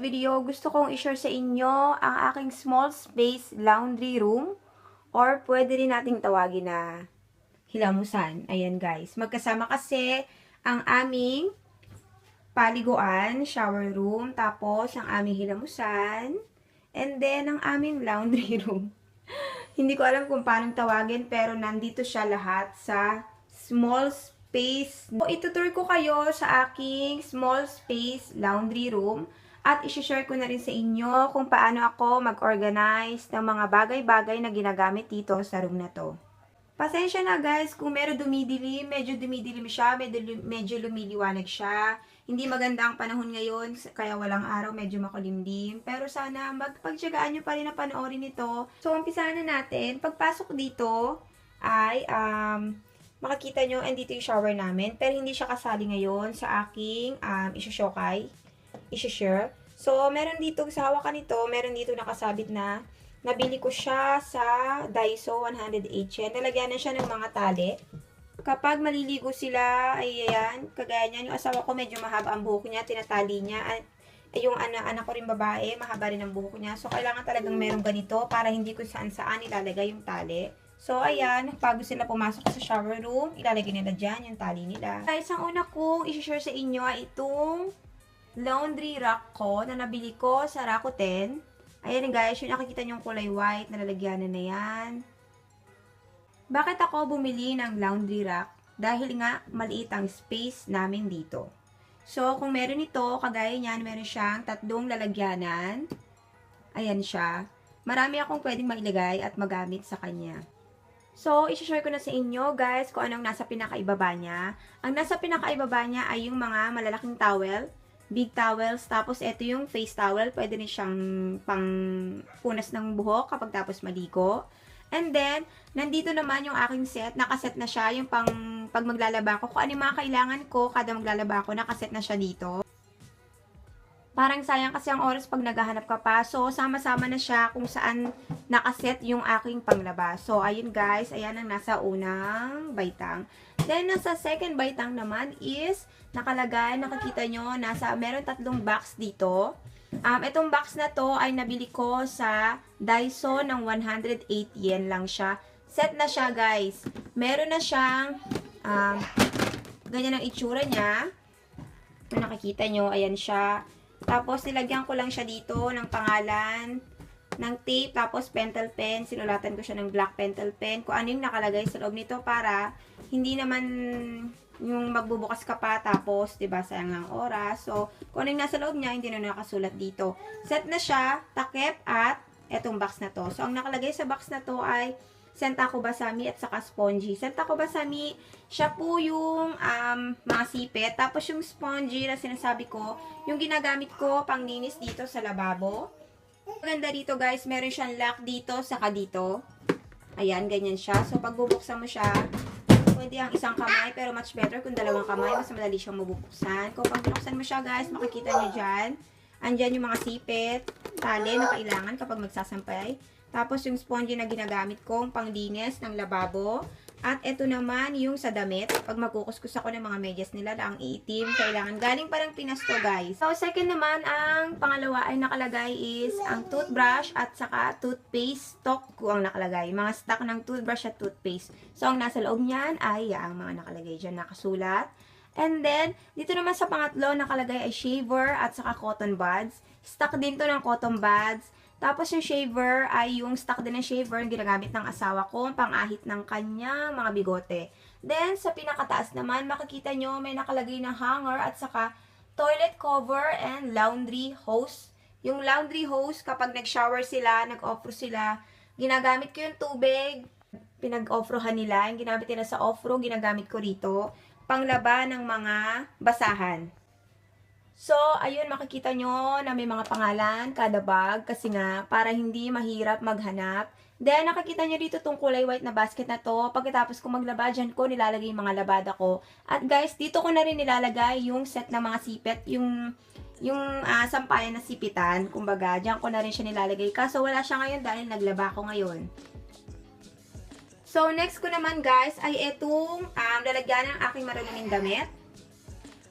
video, gusto kong i-share sa inyo ang aking small space laundry room or pwede rin nating tawagin na hilamusan. Ayan guys, magkasama kasi ang aming paliguan, shower room, tapos ang aming hilamusan, and then ang aming laundry room. Hindi ko alam kung paano tawagin pero nandito siya lahat sa small space So, itutur ko kayo sa aking small space laundry room at isi-share ko na rin sa inyo kung paano ako mag-organize ng mga bagay-bagay na ginagamit dito sa room na to. Pasensya na guys kung meron dumidilim, medyo dumidilim siya, medyo, medyo lumiliwanag siya. Hindi maganda ang panahon ngayon, kaya walang araw, medyo makulimlim. Pero sana magpagtsagaan nyo pa rin na panoorin ito. So, umpisahan na natin. Pagpasok dito ay um, makikita nyo, andito yung shower namin. Pero hindi siya kasali ngayon sa aking um, isyashokay, isyashare. So, meron dito, sa hawakan nito, meron dito nakasabit na, nabili ko siya sa Daiso 108 yen. Nalagyan na siya ng mga tali. Kapag maliligo sila, ay ayan, kagaya niyan, yung asawa ko medyo mahaba ang buhok niya, tinatali niya. At yung anak, anak ko rin babae, mahaba rin ang buhok niya. So, kailangan talagang meron ganito para hindi ko saan-saan ilalagay yung tali. So, ayan, bago sila pumasok sa shower room, ilalagay nila dyan yung tali nila. Guys, ang una kong isi-share sa inyo ay itong laundry rack ko na nabili ko sa Rakuten. Ayan guys, yung nakikita nyo yung kulay white, nalalagyanan na yan. Bakit ako bumili ng laundry rack? Dahil nga, maliit ang space namin dito. So, kung meron ito, kagaya niyan, meron siyang tatlong lalagyanan. Ayan siya. Marami akong pwedeng mailagay at magamit sa kanya. So, isi-share ko na sa inyo, guys, kung anong nasa pinakaibaba niya. Ang nasa pinakaibaba niya ay yung mga malalaking towel, big towels, tapos ito yung face towel. Pwede rin siyang pang punas ng buhok kapag tapos maligo. And then, nandito naman yung aking set. Nakaset na siya, yung pang pag maglalaba ko. Kung ano yung mga kailangan ko, kada maglalaba ko, nakaset na siya dito. Parang sayang kasi ang oras pag naghahanap ka pa. So, sama-sama na siya kung saan nakaset yung aking panglaba. So, ayun guys, ayan ang nasa unang baitang. Then, nasa second baitang naman is, nakalagay, nakikita nyo, nasa, meron tatlong box dito. Um, itong box na to ay nabili ko sa Daiso ng 108 yen lang siya. Set na siya, guys. Meron na siyang, um, ganyan ang itsura niya. Kung nakikita nyo, ayan siya. Tapos, nilagyan ko lang siya dito ng pangalan, ng tape, tapos pentel pen. Sinulatan ko siya ng black pentel pen. Kung ano yung nakalagay sa loob nito para hindi naman yung magbubukas ka pa tapos, 'di ba, sayang ang oras. So, kung ano yung nasa loob niya, hindi na nakasulat dito. Set na siya, takip at etong box na to. So, ang nakalagay sa box na to ay Sentako Basami at saka Spongy. Sentako Basami, siya po yung um, mga sipet. Tapos yung Spongy na sinasabi ko, yung ginagamit ko pang linis dito sa lababo. Maganda dito guys, meron siyang lock dito, saka dito. Ayan, ganyan siya. So, pag bubuksan mo siya, pwede ang isang kamay, pero much better kung dalawang kamay, mas madali siyang mabubuksan. Kung pag binuksan mo siya guys, makikita niyo dyan. Andyan yung mga sipet, tali na kailangan kapag magsasampay. Tapos yung sponge na ginagamit kong panglinis ng lababo. At ito naman yung sa damit. Pag magkukuskus ako ng mga medyas nila, ang iitim, kailangan. Galing parang Pinas to guys. So second naman, ang pangalawa ay nakalagay is ang toothbrush at saka toothpaste stock ko ang nakalagay. Mga stock ng toothbrush at toothpaste. So ang nasa loob niyan ay ang mga nakalagay dyan nakasulat. And then, dito naman sa pangatlo, nakalagay ay shaver at saka cotton buds. Stock din to ng cotton buds. Tapos yung shaver ay yung stock din ng shaver yung ginagamit ng asawa ko, pang-ahit ng kanya mga bigote. Then, sa pinakataas naman, makikita nyo may nakalagay na hanger at saka toilet cover and laundry hose. Yung laundry hose, kapag nag-shower sila, nag-offro sila, ginagamit ko yung tubig, pinag-offrohan nila, yung ginamit nila sa offro, ginagamit ko rito, panglaba ng mga basahan. So, ayun, makikita nyo na may mga pangalan kada bag kasi nga, para hindi mahirap maghanap. Then, nakikita nyo dito tong kulay white na basket na to. Pagkatapos ko maglaba, dyan ko nilalagay yung mga labada ko. At guys, dito ko na rin nilalagay yung set ng mga sipet, yung yung uh, sampayan na sipitan, kumbaga, dyan ko na rin siya nilalagay. Kaso wala siya ngayon dahil naglaba ko ngayon. So, next ko naman guys ay itong um, lalagyan ng aking marunong damit.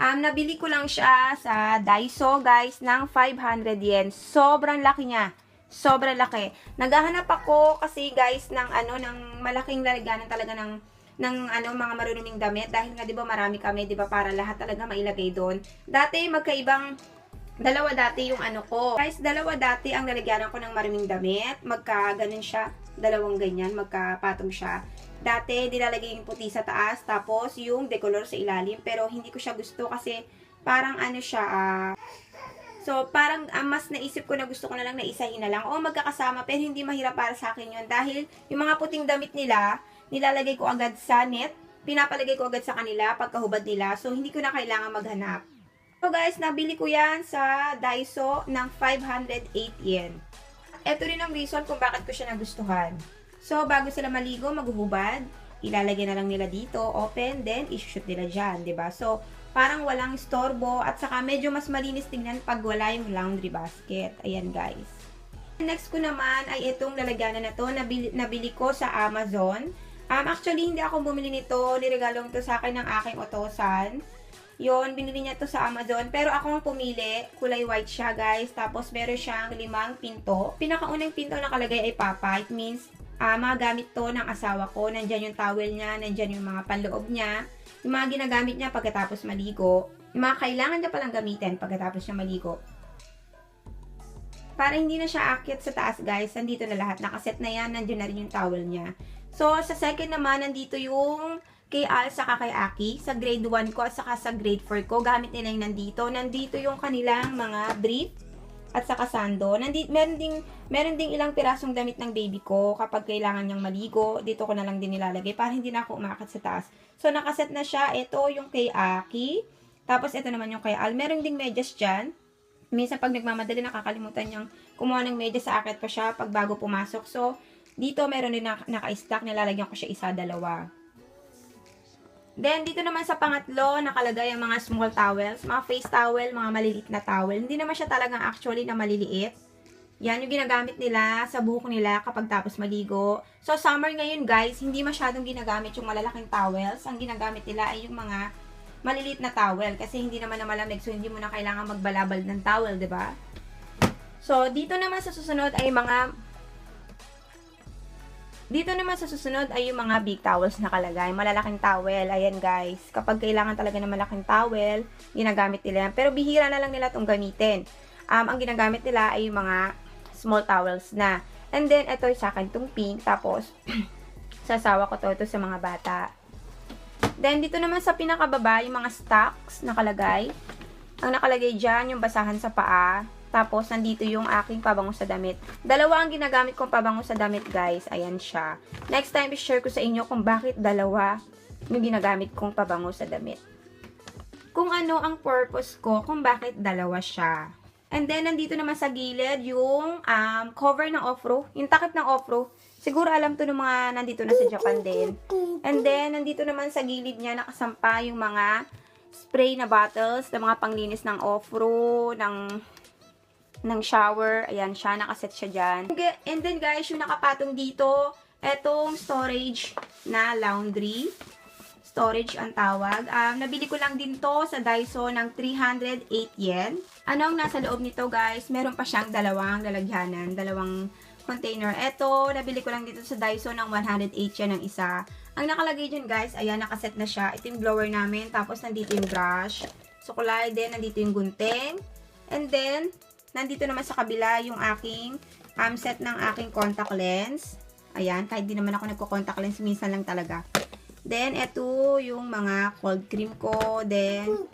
Um, nabili ko lang siya sa Daiso, guys, ng 500 yen. Sobrang laki niya. Sobrang laki. Naghahanap ako kasi, guys, ng ano, ng malaking lalagyanan talaga ng ng ano mga marunuming damit dahil nga 'di ba marami kami 'di ba para lahat talaga mailagay doon. Dati magkaibang dalawa dati yung ano ko. Guys, dalawa dati ang lalagyanan ko ng maruming damit. Magka ganun siya, dalawang ganyan, magkapatong siya. Dati nilalagay yung puti sa taas tapos yung decolor sa ilalim pero hindi ko siya gusto kasi parang ano siya ah So, parang ah, mas naisip ko na gusto ko na lang na isahin na lang. O magkakasama, pero hindi mahirap para sa akin yun. Dahil yung mga puting damit nila, nilalagay ko agad sa net. Pinapalagay ko agad sa kanila pagkahubad nila. So, hindi ko na kailangan maghanap. So, guys, nabili ko yan sa Daiso ng 508 yen. Ito rin ang reason kung bakit ko siya nagustuhan. So, bago sila maligo, maghuhubad, ilalagay na lang nila dito, open, then isushoot nila dyan, ba So, parang walang istorbo at saka medyo mas malinis tingnan pag wala yung laundry basket. Ayan guys. Next ko naman ay itong lalagyanan na to. Nabili, nabili ko sa Amazon. Um, actually, hindi ako bumili nito. Niregalo to sa akin ng aking otosan. Yon binili niya to sa Amazon. Pero ako ang pumili. Kulay white siya, guys. Tapos, meron siyang limang pinto. Pinakaunang pinto nakalagay ay Papa. It means, uh, mga gamit to ng asawa ko. Nandyan yung towel niya. Nandyan yung mga panloob niya. Yung mga ginagamit niya pagkatapos maligo. Yung mga kailangan niya palang gamitin pagkatapos niya maligo. Para hindi na siya akyat sa taas, guys. Nandito na lahat. Nakaset na yan. Nandiyan na rin yung towel niya. So, sa second naman, nandito yung kay Al saka kay Aki. Sa grade 1 ko at saka sa grade 4 ko. Gamit nila yung nandito. Nandito yung kanilang mga brief at saka sando. Nandito, meron ding, meron ding ilang pirasong damit ng baby ko kapag kailangan niyang maligo. Dito ko na lang din nilalagay para hindi na ako umakit sa taas. So, nakaset na siya. Ito yung kay Aki. Tapos, ito naman yung kay Al. Meron ding medyas dyan. Minsan, pag nagmamadali, nakakalimutan niyang kumuha ng medyas sa akit pa siya pag bago pumasok. So, dito meron din na, naka-stack. Nilalagyan ko siya isa, dalawa. Then, dito naman sa pangatlo, nakalagay ang mga small towels. Mga face towel, mga maliliit na towel. Hindi naman siya talagang actually na maliliit. Yan yung ginagamit nila sa buhok nila kapag tapos maligo. So, summer ngayon guys, hindi masyadong ginagamit yung malalaking towels. Ang ginagamit nila ay yung mga maliliit na towel. Kasi hindi naman na malamig, so hindi mo na kailangan magbalabal ng towel, ba diba? So, dito naman sa susunod ay mga dito naman sa susunod ay yung mga big towels na kalagay. Malalaking towel. Ayan guys. Kapag kailangan talaga ng malaking towel, ginagamit nila yan. Pero bihira na lang nila itong gamitin. Um, ang ginagamit nila ay yung mga small towels na. And then, ito sa akin itong pink. Tapos, sasawa ko to ito sa mga bata. Then, dito naman sa pinakababa, yung mga stocks nakalagay. Ang nakalagay dyan, yung basahan sa paa. Tapos, nandito yung aking pabango sa damit. Dalawa ang ginagamit kong pabango sa damit, guys. Ayan siya. Next time, i-share ko sa inyo kung bakit dalawa yung ginagamit kong pabango sa damit. Kung ano ang purpose ko, kung bakit dalawa siya. And then, nandito naman sa gilid yung um, cover ng off-row. Yung takip ng off-row. Siguro alam to ng mga nandito na sa Japan din. And then, nandito naman sa gilid niya nakasampa yung mga spray na bottles, na mga panglinis ng off-row, ng ng shower. Ayan siya, nakaset siya dyan. And then guys, yung nakapatong dito, etong storage na laundry. Storage ang tawag. Um, nabili ko lang din to sa Daiso ng 308 yen. Ano ang nasa loob nito guys? Meron pa siyang dalawang lalagyanan, dalawang container. Ito, nabili ko lang dito sa Daiso ng 108 yen ang isa. Ang nakalagay dyan guys, ayan, nakaset na siya. Ito yung blower namin. Tapos, nandito yung brush. Sukulay din, nandito yung gunting. And then, Nandito naman sa kabila yung aking um, set ng aking contact lens. Ayan, kahit di naman ako nagko-contact lens, minsan lang talaga. Then, ito yung mga cold cream ko. Then,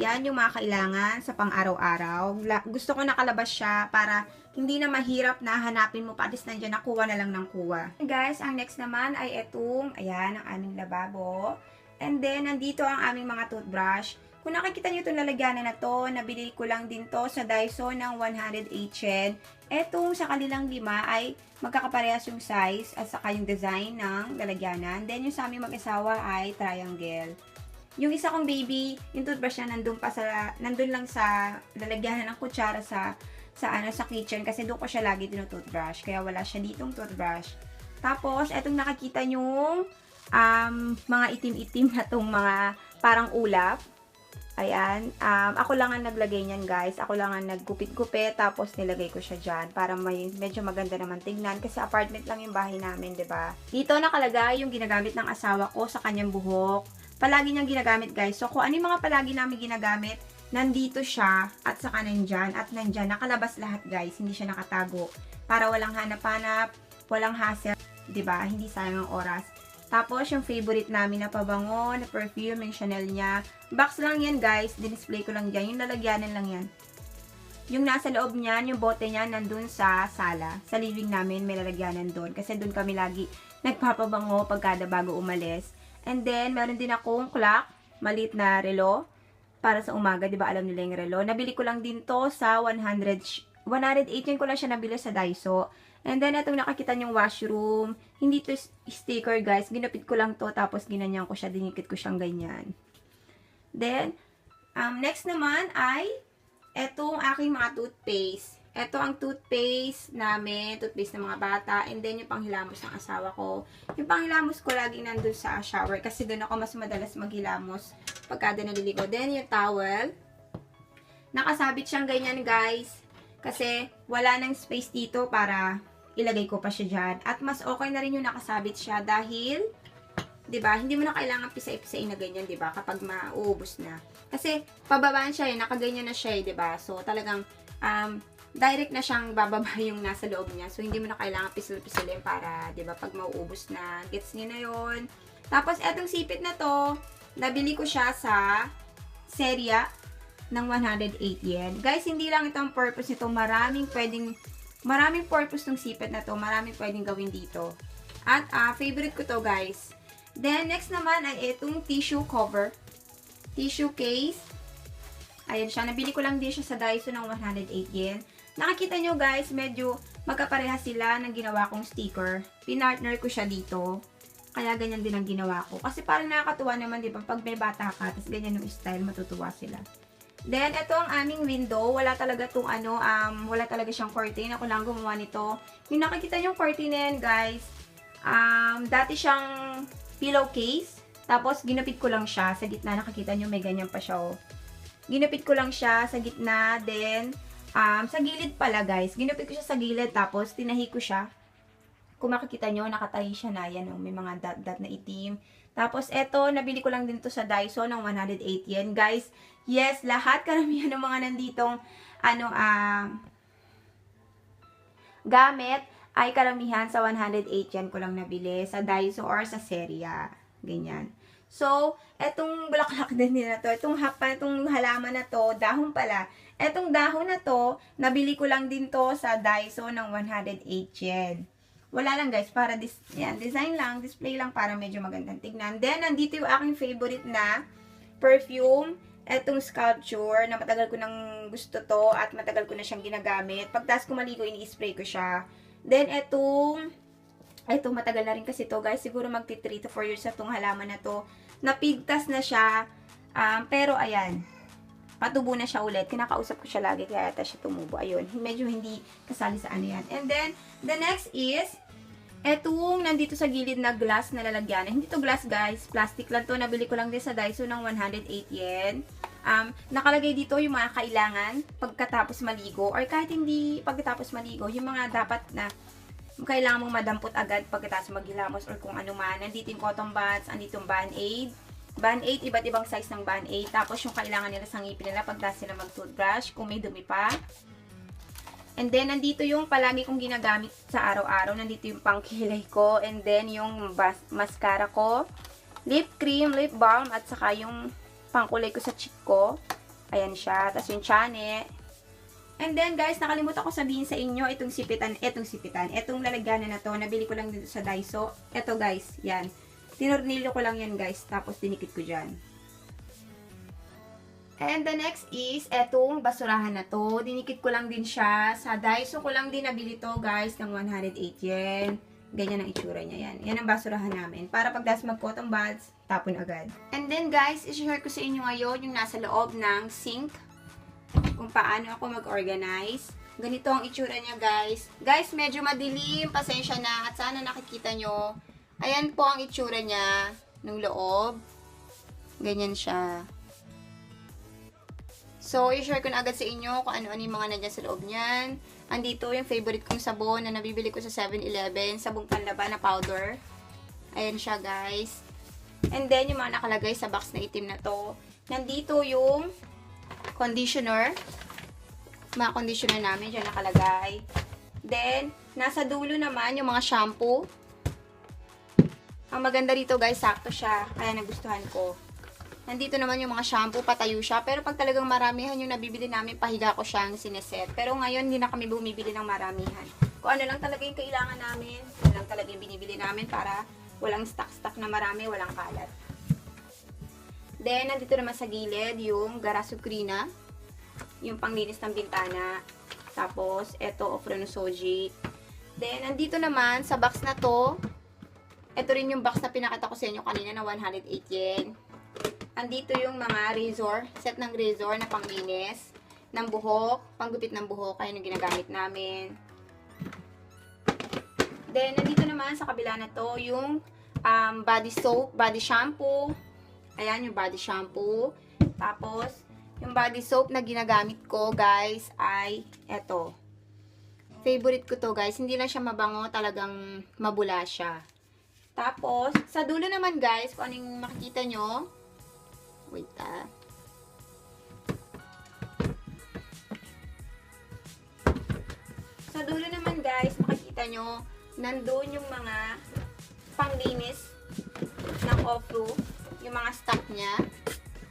yan yung mga kailangan sa pang-araw-araw. Gusto ko nakalabas siya para hindi na mahirap na hanapin mo pa. Nandiyan, nakuha na lang ng kuha. Guys, ang next naman ay itong, ayan, ang aming lababo. And then, nandito ang aming mga toothbrush. Kung nakikita nyo itong lalagyanan na to, nabili ko lang din to sa Daiso ng 108 yen. Etong sa kanilang lima ay magkakaparehas yung size at saka yung design ng lalagyanan. Then yung sa aming mag-asawa ay triangle. Yung isa kong baby, yung toothbrush niya nandun pa sa, nandun lang sa lalagyanan ng kutsara sa, sa ano, sa kitchen kasi doon ko siya lagi toothbrush. Kaya wala siya ditong toothbrush. Tapos, etong nakikita nyo, um, mga itim-itim na tong mga parang ulap Ayan. Um, ako lang ang naglagay niyan, guys. Ako lang ang naggupit-gupit, tapos nilagay ko siya dyan para may, medyo maganda naman tingnan. Kasi apartment lang yung bahay namin, ba Dito nakalagay yung ginagamit ng asawa ko sa kanyang buhok. Palagi niyang ginagamit, guys. So, kung ano mga palagi namin ginagamit, nandito siya at saka nandyan at nandyan. Nakalabas lahat, guys. Hindi siya nakatago. Para walang hanap-hanap, walang hassle, ba Hindi sayang ang oras. Tapos, yung favorite namin na pabango, na perfume, yung Chanel niya. Box lang yan, guys. Dinisplay ko lang dyan. Yung lalagyanan lang yan. Yung nasa loob niyan, yung bote niya, nandun sa sala. Sa living namin, may lalagyanan doon. Kasi doon kami lagi nagpapabango pagkada bago umalis. And then, meron din akong clock, maliit na relo, para sa umaga, di ba alam nila yung relo. Nabili ko lang din to sa 100, 118 ko lang siya nabili sa Daiso. And then, itong nakakita niyong washroom, hindi to sticker, guys. Ginupit ko lang to, tapos ginanyan ko siya, dinikit ko siyang ganyan. Then, um, next naman ay, etong aking mga toothpaste. Ito ang toothpaste namin, toothpaste ng mga bata, and then yung panghilamos ng asawa ko. Yung panghilamos ko laging nandun sa shower, kasi doon ako mas madalas maghilamos pagkada naliligo. Then, yung towel, nakasabit siyang ganyan, guys. Kasi, wala nang space dito para ilagay ko pa siya dyan. At mas okay na rin yung nakasabit siya dahil, 'di ba? Hindi mo na kailangan pisa-pisain na ganyan, 'di ba? Kapag mauubos na. Kasi pababaan siya, eh, nakaganyan na siya, eh, 'di ba? So talagang um, direct na siyang bababa yung nasa loob niya. So hindi mo na kailangan pisil-pisilin para, 'di ba, pag mauubos na, gets niyo na 'yon. Tapos etong sipit na 'to, nabili ko siya sa Seria ng 108 yen. Guys, hindi lang ito ang purpose nito. Maraming pwedeng Maraming purpose ng sipet na to. Maraming pwedeng gawin dito. At uh, favorite ko to guys. Then, next naman ay itong tissue cover. Tissue case. Ayan siya. Nabili ko lang din siya sa Daiso ng 108 yen. Nakikita nyo guys, medyo magkapareha sila ng ginawa kong sticker. Pinartner ko siya dito. Kaya ganyan din ang ginawa ko. Kasi parang nakakatuwa naman, di ba? Pag may bata ka, tapos ganyan yung style, matutuwa sila. Then, ito ang aming window. Wala talaga tong ano, um, wala talaga siyang curtain. Ako lang gumawa nito. Yung nakikita yung curtain na yan, guys, um, dati siyang pillowcase. Tapos, ginapit ko lang siya. Sa gitna, nakikita nyo, may ganyan pa siya, oh. Ginapit ko lang siya sa gitna. Then, um, sa gilid pala, guys. Ginapit ko siya sa gilid. Tapos, tinahi ko siya. Kung makikita nyo, nakatahi siya na. Yan, oh, may mga dot-dot na itim. Tapos, eto, nabili ko lang din to sa Daiso ng 108 yen. Guys, yes, lahat karamihan ng mga nanditong, ano, ah, uh, gamit ay karamihan sa 108 yen ko lang nabili sa Daiso or sa Seria. Ganyan. So, etong bulaklak din nila to, itong hapa, itong halaman na to, dahon pala. Etong dahon na to, nabili ko lang din to sa Daiso ng 108 yen. Wala lang guys, para dis yan, design lang, display lang para medyo magandang tignan. Then, nandito yung aking favorite na perfume. Etong sculpture na matagal ko nang gusto to at matagal ko na siyang ginagamit. Pagtas ko maligo, ini-spray ko siya. Then, etong, eto matagal na rin kasi to guys. Siguro magti 3 to 4 years na tong halaman na to. Napigtas na siya. Um, pero, ayan, patubo na siya ulit. Kinakausap ko siya lagi, kaya ata siya tumubo. Ayun, medyo hindi kasali sa ano yan. And then, the next is, Etong nandito sa gilid na glass na lalagyan. Hindi to glass guys, plastic lang to. Nabili ko lang din sa Daiso ng 108 yen. Um, nakalagay dito yung mga kailangan pagkatapos maligo or kahit hindi pagkatapos maligo, yung mga dapat na kailangan mong madampot agad pagkatapos maghilamos or kung ano man. Nandito yung cotton buds, andito yung band-aid. Band-aid, iba't ibang size ng band-aid. Tapos yung kailangan nila sa ngipin nila pagkatapos sila mag-toothbrush, kung may dumi pa. And then, nandito yung palagi kong ginagamit sa araw-araw. Nandito yung pangkilay ko. And then, yung mascara ko. Lip cream, lip balm, at saka yung pangkulay ko sa cheek ko. Ayan siya. Tapos yung chane. And then, guys, nakalimutan ko sabihin sa inyo, itong sipitan, itong sipitan, itong lalagyanan na to, nabili ko lang dito sa Daiso. Ito, guys, yan. Tinurnilyo ko lang yan, guys. Tapos, dinikit ko dyan. And the next is, etong basurahan na to. Dinikit ko lang din siya. Sa Daiso ko lang din nabili to, guys, ng 108 yen. Ganyan ang itsura niya yan. Yan ang basurahan namin. Para pagdas mag-cotton buds, tapon agad. And then, guys, i-share ko sa inyo ngayon yung nasa loob ng sink. Kung paano ako mag-organize. Ganito ang itsura niya, guys. Guys, medyo madilim. Pasensya na. At sana nakikita nyo. Ayan po ang itsura niya ng loob. Ganyan siya. So, i-share ko na agad sa inyo kung ano-ano yung mga nandyan sa loob niyan. Andito yung favorite kong sabon na nabibili ko sa 7-Eleven. Sabong panlaban na powder. Ayan siya, guys. And then, yung mga nakalagay sa box na itim na to. Nandito yung conditioner. Mga conditioner namin, dyan nakalagay. Then, nasa dulo naman yung mga shampoo. Ang maganda dito, guys, sakto siya. Kaya nagustuhan ko. Nandito naman yung mga shampoo, patayo siya. Pero pag talagang maramihan yung nabibili namin, pahiga ko siyang sineset. Pero ngayon, hindi na kami bumibili ng maramihan. Kung ano lang talaga yung kailangan namin, ano lang talaga yung binibili namin para walang stock-stock na marami, walang kalat. Then, nandito naman sa gilid yung Garasukrina. Yung panglinis ng bintana. Tapos, eto, Ofrenosoji. Then, nandito naman sa box na to, ito rin yung box na pinakita ko sa inyo kanina na 108 yen. Andito yung mga razor, set ng razor na panglinis ng buhok, panggupit ng buhok, kaya yung ginagamit namin. Then, nandito naman sa kabila na to, yung um, body soap, body shampoo. Ayan, yung body shampoo. Tapos, yung body soap na ginagamit ko, guys, ay eto. Favorite ko to, guys. Hindi lang siya mabango, talagang mabula siya. Tapos, sa dulo naman, guys, kung anong makikita nyo, Wait ah. Sa dulo naman guys, makikita nyo, nandun yung mga panglinis ng Ofru. Yung mga stock niya.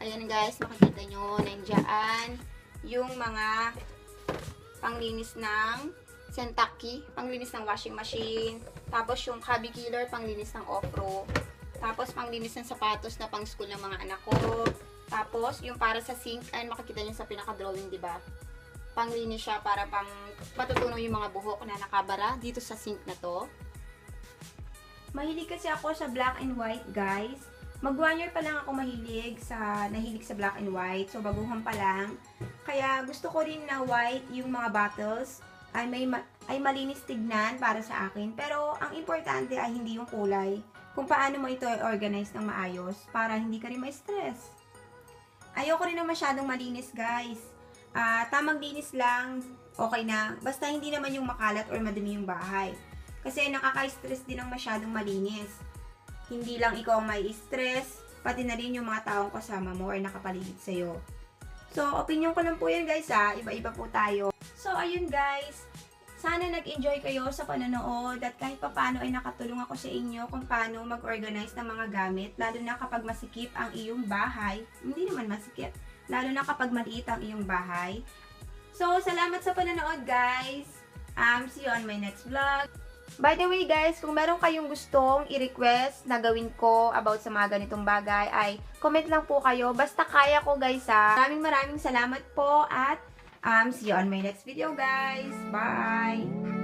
Ayan guys, makikita nyo, nandiyan yung mga panglinis ng Sentaki, panglinis ng washing machine. Tapos yung Kabi Killer, panglinis ng Ofru. Tapos, panglinis ng sapatos na pang school ng mga anak ko. Tapos, yung para sa sink, ay makikita nyo sa pinaka-drawing, di ba? Panglinis siya para pang matutunaw yung mga buhok na nakabara dito sa sink na to. Mahilig kasi ako sa black and white, guys. Mag one year pa lang ako mahilig sa, nahilig sa black and white. So, baguhan pa lang. Kaya, gusto ko rin na white yung mga bottles ay may ma- ay malinis tignan para sa akin. Pero, ang importante ay hindi yung kulay kung paano mo ito organize ng maayos para hindi ka rin ma-stress. Ayoko rin na masyadong malinis, guys. Ah, tamang linis lang, okay na. Basta hindi naman yung makalat or madumi yung bahay. Kasi nakaka-stress din ang masyadong malinis. Hindi lang ikaw may stress, pati na rin yung mga taong kasama mo or nakapaligid sa'yo. So, opinion ko lang po yan guys ha. Iba-iba po tayo. So, ayun guys. Sana nag-enjoy kayo sa panonood at kahit papano ay nakatulong ako sa inyo kung paano mag-organize ng mga gamit, lalo na kapag masikip ang iyong bahay. Hindi naman masikip, lalo na kapag maliit ang iyong bahay. So, salamat sa panonood guys. Um, see you on my next vlog. By the way guys, kung meron kayong gustong i-request na gawin ko about sa mga ganitong bagay, ay comment lang po kayo. Basta kaya ko guys ha. Maraming maraming salamat po at Um, see you on my next video, guys. Bye!